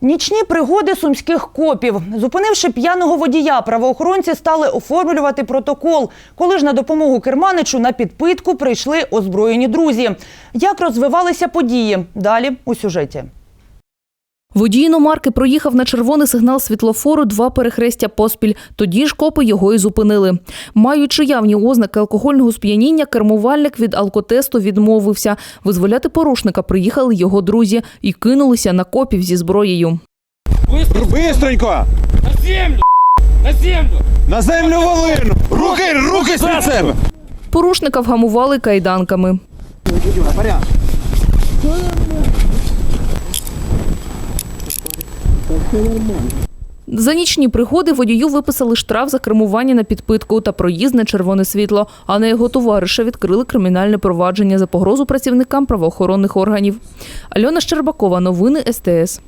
Нічні пригоди сумських копів. Зупинивши п'яного водія, правоохоронці стали оформлювати протокол. Коли ж на допомогу керманичу на підпитку прийшли озброєні друзі. Як розвивалися події? Далі у сюжеті. Водій іномарки проїхав на червоний сигнал світлофору два перехрестя поспіль. Тоді ж копи його і зупинили. Маючи явні ознаки алкогольного сп'яніння, кермувальник від алкотесту відмовився. Визволяти порушника приїхали його друзі і кинулися на копів зі зброєю. Быстренько! На землю! На землю! На землю волину! Руки, руки з себе! Порушника вгамували кайданками. За нічні пригоди водію виписали штраф за кермування на підпитку та проїзд на червоне світло. А на його товариша відкрили кримінальне провадження за погрозу працівникам правоохоронних органів. Альона Щербакова, новини СТС.